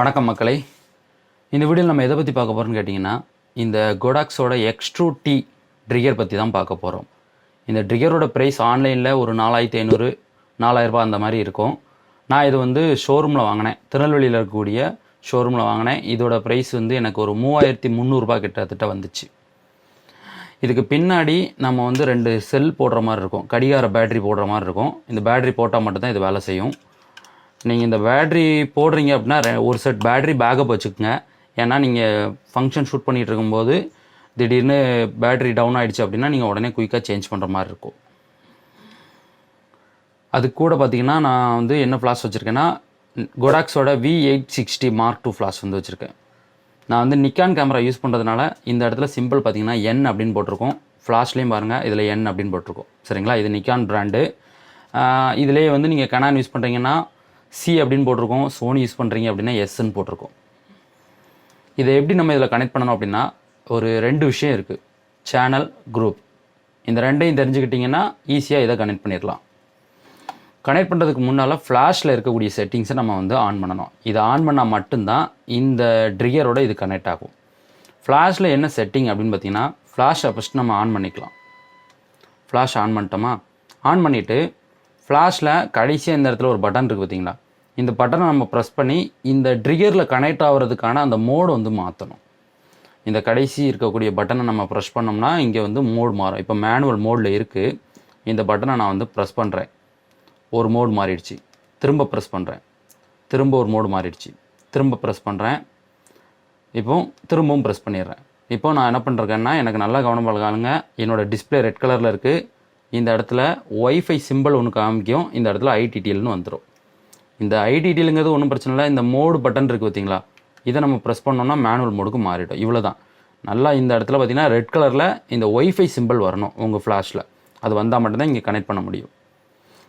வணக்கம் மக்களை. இந்த வீடியோவில் நம்ம எதை பற்றி பார்க்க போகிறோம்னு கேட்டிங்கன்னா இந்த கொடாக்ஸோட எக்ஸ்ட்ரூ டி ட்ரிகர் பற்றி தான் பார்க்க போகிறோம் இந்த ட்ரிகரோட ப்ரைஸ் ஆன்லைனில் ஒரு நாலாயிரத்தி ஐநூறு நாலாயிரரூபா அந்த மாதிரி இருக்கும். நான் இது வந்து ஷோரூமில் வாங்கினேன். திருநெல்வேலியில் இருக்கக்கூடிய ஷோரூமில் வாங்கினேன். இதோட ப்ரைஸ் வந்து எனக்கு ஒரு மூவாயிரத்தி முந்நூறுரூபா கிட்டத்தட்ட வந்துச்சு. இதுக்கு பின்னாடி நம்ம வந்து ரெண்டு செல் போடுற மாதிரி இருக்கும். கடிகார பேட்டரி போடுற மாதிரி இருக்கும். இந்த பேட்டரி போட்டால் மட்டும்தான் இது வேலை செய்யும். நீங்கள் இந்த பேட்ரி போடுறீங்க அப்படின்னா ஒரு செட் பேட்ரி பேக்கப் வச்சுக்கோங்க. ஏன்னா நீங்கள் ஃபங்க்ஷன் ஷூட் பண்ணிகிட்டு இருக்கும்போது திடீர்னு பேட்ரி டவுன் ஆகிடுச்சு அப்படின்னா நீங்கள் உடனே குயிக்காக சேஞ்ச் பண்ணுற மாதிரி இருக்கும். அது கூட பார்த்தீங்கன்னா நான் வந்து என்ன ஃப்ளாஷ் வச்சுருக்கேன்னா கொடாக்ஸோட V eight sixty mark two flash வந்து வச்சுருக்கேன். நான் வந்து நிக்கான் கேமரா யூஸ் பண்ணுறதுனால இந்த இடத்துல சிம்பிள் பார்த்தீங்கன்னா என் அப்படின்னு போட்டிருக்கோம். ஃப்ளாஷ்லேயும் பாருங்கள் இதில் என் அப்படின்னு போட்டிருக்கோம். சரிங்களா? இது நிக்கான் பிராண்டு இதிலேயே வந்து நீங்கள் கனான் யூஸ் பண்ணுறீங்கன்னா சி அப்படின்னு போட்டிருக்கோம் சோனி யூஸ் பண்ணுறீங்க அப்படின்னா எஸ்ன்னு போட்டிருக்கோம். இதை எப்படி நம்ம இதில் கனெக்ட் பண்ணணும் அப்படின்னா ஒரு ரெண்டு விஷயம் இருக்குது சேனல் குரூப் இந்த ரெண்டையும் தெரிஞ்சுக்கிட்டிங்கன்னா ஈஸியாக இதை கனெக்ட் பண்ணிடலாம். கனெக்ட் பண்ணுறதுக்கு முன்னால் ஃப்ளாஷில் இருக்கக்கூடிய செட்டிங்ஸை நம்ம வந்து ஆன் பண்ணணும். இதை ஆன் பண்ணால் மட்டும்தான் இந்த ட்ரிகரோட இது கனெக்ட் ஆகும். ஃப்ளாஷில் என்ன செட்டிங் அப்படின்னு பார்த்தீங்கன்னா ஃப்ளாஷை ஃபஸ்ட் நம்ம ஆன் பண்ணிக்கலாம். ஃப்ளாஷ் ஆன் பண்ணிட்டோமா? ஆன் பண்ணிவிட்டு ஃப்ளாஷில் கடைசியாக இந்த இடத்துல ஒரு பட்டன் இருக்குது பார்த்தீங்களா இந்த பட்டனை நம்ம ப்ரெஸ் பண்ணி இந்த ட்ரிகரில் கனெக்ட் ஆகிறதுக்கான அந்த மோடு வந்து மாற்றணும் இந்த கடைசி இருக்கக்கூடிய பட்டனை நம்ம ப்ரெஸ் பண்ணோம்னா இங்கே வந்து மோடு மாறும். இப்போ மேனுவல் மோடில் இருக்குது இந்த பட்டனை நான் வந்து ப்ரெஸ் பண்ணுறேன் ஒரு மோடு மாறிடுச்சு. திரும்ப ப்ரெஸ் பண்ணுறேன் திரும்ப ஒரு மோடு மாறிடுச்சு. திரும்ப ப்ரெஸ் பண்ணுறேன் இப்போ திரும்பவும் ப்ரெஸ் பண்ணிடுறேன். இப்போ நான் என்ன பண்ணுறேன்னா எனக்கு நல்லா கவனம் பழகாலுங்க என்னோடய டிஸ்பிளே ரெட் கலரில் இருக்குது இந்த இடத்துல ஒய்ஃபை சிம்பிள் ஒன்று காமிக்கும். இந்த இடத்துல ஐடிடிஎல்னு வந்துடும் இந்த ஐடிடிஎலுங்கிறது ஒன்றும் பிரச்சனை இல்லை. இந்த மோடு பட்டன் இருக்குது பார்த்தீங்களா இதை நம்ம ப்ரெஸ் பண்ணோம்னா மேனுவல் மோடுக்கு மாறிடும். இவ்வளோ தான் நல்லா இந்த இடத்துல பார்த்தீங்கன்னா ரெட் கலரில் இந்த ஒய்ஃபை சிம்பிள் வரணும் உங்கள் ஃப்ளாஷில் அது வந்தால் மட்டும்தான் இங்கே கனெக்ட் பண்ண முடியும்.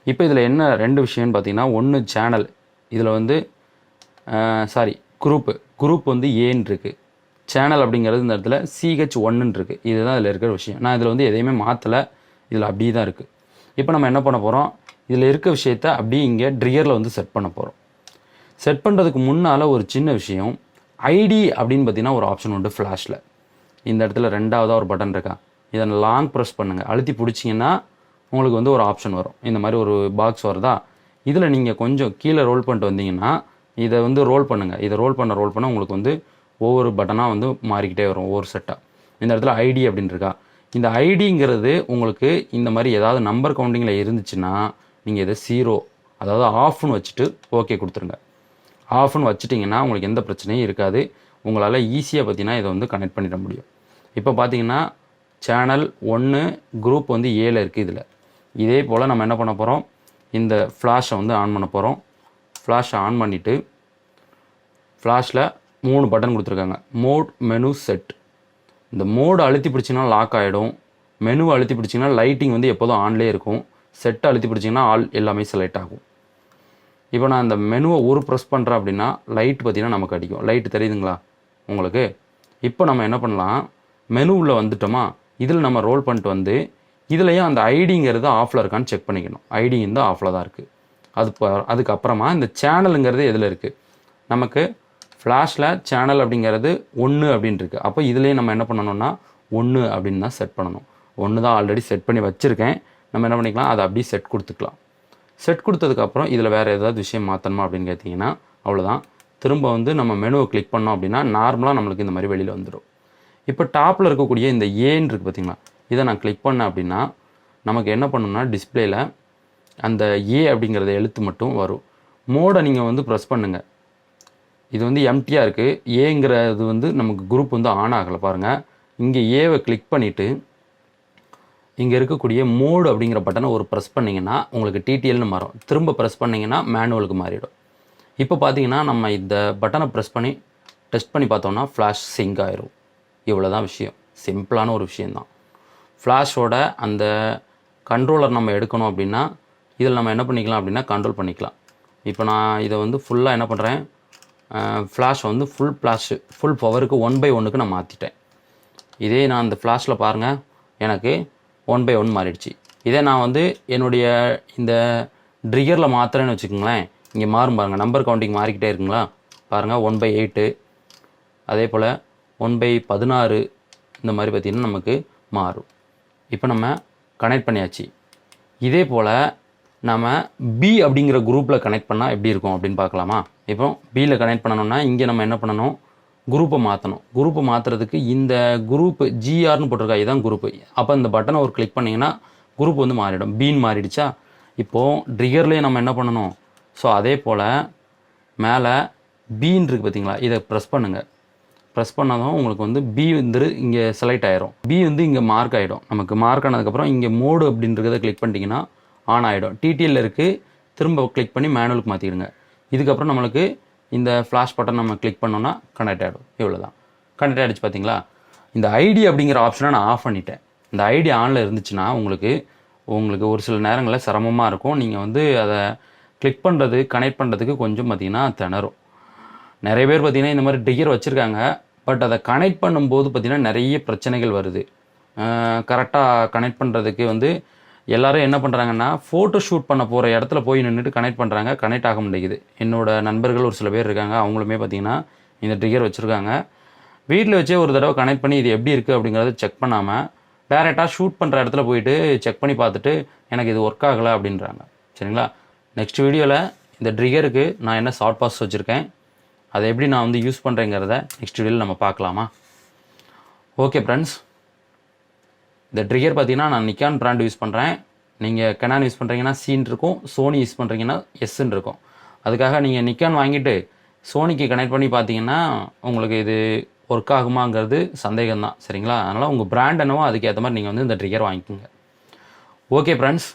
இப்போ இதில் என்ன ரெண்டு விஷயம்னு பார்த்தீங்கன்னா ஒன்று சேனல் இதில் வந்து சாரி குரூப்பு குரூப் வந்து ஏன்னு இருக்குது சேனல் அப்படிங்கிறது இந்த இடத்துல சிஹெச் ஒன்றுன்னு இருக்குது இதுதான் இதில் இருக்கிற விஷயம். நான் இதில் வந்து எதையுமே மாற்றலை இதில் அப்படியே தான் இருக்குது இப்போ நம்ம என்ன பண்ண போகிறோம் இதில் இருக்க விஷயத்த அப்படியே இங்கே ட்ரிகரில் வந்து செட் பண்ண போகிறோம் செட் பண்ணுறதுக்கு முன்னால் ஒரு சின்ன விஷயம் ஐடி அப்படின்னு பார்த்தீங்கன்னா ஒரு ஆப்ஷன் உண்டு ஃப்ளாஷில் இந்த இடத்துல ரெண்டாவதாக ஒரு பட்டன் இருக்கா? இதை லாங் ப்ரெஸ் பண்ணுங்கள் அழுத்தி பிடிச்சிங்கன்னா உங்களுக்கு வந்து ஒரு ஆப்ஷன் வரும். இந்த மாதிரி ஒரு பாக்ஸ் வருதா? இதில் நீங்கள் கொஞ்சம் கீழே ரோல் பண்ணிட்டு வந்தீங்கன்னா இதை வந்து ரோல் பண்ணுங்கள் இதை ரோல் பண்ண ரோல் பண்ண உங்களுக்கு வந்து ஒவ்வொரு பட்டனாக வந்து மாறிக்கிட்டே வரும் ஒவ்வொரு செட்டாக இந்த இடத்துல ஐடி அப்படின்னு இருக்கா? இந்த ஐடிங்கிறது உங்களுக்கு இந்த மாதிரி ஏதாவது நம்பர் கவுண்டிங்கில் இருந்துச்சுன்னா நீங்கள் இதை ஜீரோ அதாவது ஆஃப்னு வச்சுட்டு ஓகே கொடுத்துருங்க. ஆஃப்னு வச்சுட்டிங்கன்னா உங்களுக்கு எந்த பிரச்சனையும் இருக்காது. உங்களால் ஈஸியாக பார்த்தீங்கன்னா இதை வந்து கனெக்ட் பண்ணிட முடியும். இப்போ பார்த்தீங்கன்னா சேனல் ஒன்று குரூப் வந்து ஏழு இருக்குது இதில். இதே போல் நம்ம என்ன பண்ண போகிறோம் இந்த ஃப்ளாஷை வந்து ஆன் பண்ண போகிறோம் ஃப்ளாஷை ஆன் பண்ணிவிட்டு ஃப்ளாஷில் மூணு பட்டன் கொடுத்துருக்காங்க. மோட் மெனு செட் இந்த மோடு அழுத்தி பிடிச்சிங்கன்னா லாக் ஆகிடும் மெனுவை அழுத்தி பிடிச்சிங்கன்னா லைட்டிங் வந்து எப்போதும் ஆன்லேயே இருக்கும். செட்டை அழுத்தி பிடிச்சிங்கன்னா ஆல் எல்லாமே செலக்ட் ஆகும். இப்போ நான் இந்த மெனுவை ஒரு ப்ரெஸ் பண்ணுறேன் அப்படின்னா லைட் பார்த்தீங்கன்னா நமக்கு அடிக்கும். லைட் தெரியுதுங்களா? உங்களுக்கு? இப்போ நம்ம என்ன பண்ணலாம்? மெனுவில் வந்துட்டோமா? இதில் நம்ம ரோல் பண்ணிட்டு வந்து இதுலேயும் அந்த ஐடிங்கிறது ஆஃபில் இருக்கான்னு செக் பண்ணிக்கணும். ஐடி இந்த ஆஃபில் தான் இருக்குது அது அதுக்கப்புறமா இந்த சேனலுங்கிறது எதில் இருக்குது நமக்கு ஃப்ளாஷில் சேனல் அப்படிங்கிறது ஒன்று அப்படின்னு இருக்குது அப்போ இதுலேயே நம்ம என்ன பண்ணணும்னா ஒன்று அப்படின்னு தான் செட் பண்ணணும். ஒன்று தான் ஆல்ரெடி செட் பண்ணி வச்சுருக்கேன். நம்ம என்ன பண்ணிக்கலாம்? அதை அப்படியே செட் கொடுத்துக்கலாம். செட் கொடுத்ததுக்கப்புறம் இதில் வேறு ஏதாவது விஷயம் மாற்றணுமா அப்படின்னு கேட்டிங்கன்னா அவ்வளோதான் திரும்ப வந்து நம்ம மெனுவை கிளிக் பண்ணோம் அப்படின்னா நார்மலாக நம்மளுக்கு இந்த மாதிரி வெளியில் வந்துடும் இப்போ டாப்பில் இருக்கக்கூடிய இந்த ஏன்னு இருக்குது பார்த்தீங்களா இதை நான் கிளிக் பண்ணேன் அப்படின்னா நமக்கு என்ன பண்ணணும்னா டிஸ்பிளேயில் அந்த ஏ அப்படிங்கிறத எழுத்து மட்டும் வரும். மோடை நீங்கள் வந்து ப்ரெஸ் பண்ணுங்கள் இது வந்து எம்டியாக இருக்குது ஏங்கிறது வந்து நமக்கு குரூப் வந்து ஆன் ஆகலை. பாருங்கள் இங்கே ஏவை கிளிக் பண்ணிவிட்டு இங்கே இருக்கக்கூடிய மோடு அப்படிங்கிற பட்டனை ஒரு ப்ரெஸ் பண்ணிங்கன்னா உங்களுக்கு டிடிஎல்னு மாறும். திரும்ப ப்ரெஸ் பண்ணிங்கன்னா மேனுவலுக்கு மாறிடும். இப்போ பார்த்தீங்கன்னா நம்ம இந்த பட்டனை ப்ரெஸ் பண்ணி டெஸ்ட் பண்ணி பார்த்தோம்னா ஃப்ளாஷ் சிங்க் ஆயிரும். இவ்வளோ தான் விஷயம் சிம்பிளான ஒரு விஷயந்தான் ஃப்ளாஷோட அந்த கண்ட்ரோலர் நம்ம எடுக்கணும் அப்படின்னா இதில் நம்ம என்ன பண்ணிக்கலாம் அப்படின்னா கண்ட்ரோல் பண்ணிக்கலாம். இப்போ நான் இதை வந்து ஃபுல்லாக என்ன பண்ணுறேன் ஃப்ளாஷ் வந்து ஃபுல் ஃப்ளாஷு ஃபுல் பவருக்கு ஒன் பை ஒன்றுக்கு நான் மாற்றிட்டேன் இதே நான் அந்த ஃப்ளாஷில் பாருங்கள் எனக்கு ஒன் பை ஒன் மாறிடுச்சு. இதே நான் வந்து என்னுடைய இந்த ட்ரிகரில் மாத்திரேன்னு வச்சுக்கோங்களேன் இங்கே மாறும் பாருங்கள் நம்பர் கவுண்டிங் மாறிக்கிட்டே இருக்குங்களா? பாருங்கள் ஒன் பை எயிட்டு அதே போல் ஒன் பை பதினாறு இந்த மாதிரி பார்த்திங்கன்னா நமக்கு மாறும். இப்போ நம்ம கனெக்ட் பண்ணியாச்சு. இதே போல் நம்ம பி அப்படிங்கிற குரூப்பில் கனெக்ட் பண்ணால் எப்படி இருக்கும் அப்படின்னு பார்க்கலாமா? இப்போ பியில் கனெக்ட் பண்ணணும்னா இங்கே நம்ம என்ன பண்ணணும்? குரூப்பை மாற்றணும் குரூப்பை மாற்றுறதுக்கு இந்த குரூப் ஜிஆர்னு போட்டிருக்கா இதுதான் குரூப்பு அப்போ இந்த பட்டனை ஒரு கிளிக் பண்ணிங்கன்னா குரூப் வந்து மாறிடும். பீன் மாறிடுச்சா? இப்போது ட்ரிகர்லேயே நம்ம என்ன பண்ணணும்? ஸோ அதே போல் மேலே பீன் இருக்குது பார்த்தீங்களா இதை ப்ரெஸ் பண்ணுங்கள் ப்ரெஸ் பண்ணாதான் உங்களுக்கு வந்து பி வந்து இங்கே செலக்ட் ஆயிரும். பி வந்து இங்கே மார்க் ஆகிடும் நமக்கு மார்க் ஆனதுக்கப்புறம் இங்கே மோடு அப்படின்றத கிளிக் பண்ணிட்டீங்கன்னா ஆன் ஆகிடும் டிடிஎல் இருக்குது திரும்ப கிளிக் பண்ணி மேனுவலுக்கு மாற்றிடுங்க இதுக்கப்புறம் நம்மளுக்கு இந்த ஃப்ளாஷ் பட்டன் நம்ம கிளிக் பண்ணோன்னா கனெக்ட் ஆகிடும் இவ்வளோ தான் கனெக்ட் ஆகிடுச்சு பார்த்தீங்களா இந்த ஐடி அப்படிங்கிற ஆப்ஷனை நான் ஆஃப் பண்ணிட்டேன். இந்த ஐடி ஆனில் இருந்துச்சுன்னா உங்களுக்கு உங்களுக்கு ஒரு சில நேரங்களில் சிரமமாக இருக்கும். நீங்கள் வந்து அதை கிளிக் பண்ணுறது கனெக்ட் பண்ணுறதுக்கு கொஞ்சம் பார்த்தீங்கன்னா திணறும். நிறைய பேர் பார்த்திங்கன்னா இந்த மாதிரி டிகர் வச்சுருக்காங்க. பட் அதை கனெக்ட் பண்ணும்போது பார்த்திங்கன்னா நிறைய பிரச்சனைகள் வருது. கரெக்டாக கனெக்ட் பண்ணுறதுக்கு வந்து எல்லாரும் என்ன பண்ணுறாங்கன்னா ஃபோட்டோ ஷூட் பண்ண போகிற இடத்துல போய் நின்றுட்டு கனெக்ட் பண்ணுறாங்க கனெக்ட் ஆக முடியுது என்னோட நண்பர்கள் ஒரு சில பேர் இருக்காங்க. அவங்களுமே பார்த்தீங்கன்னா இந்த ட்ரிகர் வச்சுருக்காங்க. வீட்டில் வச்சே ஒரு தடவை கனெக்ட் பண்ணி இது எப்படி இருக்குது அப்படிங்கிறத செக் பண்ணாமல் டேரெக்டாக ஷூட் பண்ணுற இடத்துல போயிட்டு செக் பண்ணி பார்த்துட்டு எனக்கு இது ஒர்க் ஆகலை அப்படின்றாங்க. சரிங்களா? நெக்ஸ்ட் வீடியோவில் இந்த ட்ரிகருக்கு நான் என்ன ஷார்ட் பாஸ் வச்சுருக்கேன் அதை எப்படி நான் வந்து யூஸ் பண்ணுறேங்கிறத நெக்ஸ்ட் வீடியோவில் நம்ம பார்க்கலாமா? ஓகே ஃப்ரெண்ட்ஸ் இந்த ட்ரிகர் பார்த்தீங்கன்னா நான் நிக்கான் பிராண்ட் யூஸ் பண்ணுறேன் நீங்கள் கெனான் யூஸ் பண்ணுறீங்கன்னா சீன் இருக்கும். சோனி யூஸ் பண்ணுறீங்கன்னா எஸ்ன்னு இருக்கும். அதுக்காக நீங்கள் நிக்கான் வாங்கிட்டு சோனிக்கு கனெக்ட் பண்ணி பார்த்தீங்கன்னா உங்களுக்கு இது ஒர்க் ஆகுமாங்கிறது சந்தேகம் தான் சரிங்களா? அதனால் உங்கள் பிராண்ட் என்னவோ அதுக்கேற்ற மாதிரி நீங்கள் வந்து இந்த ட்ரிகர் வாங்கிக்கோங்க. Okay friends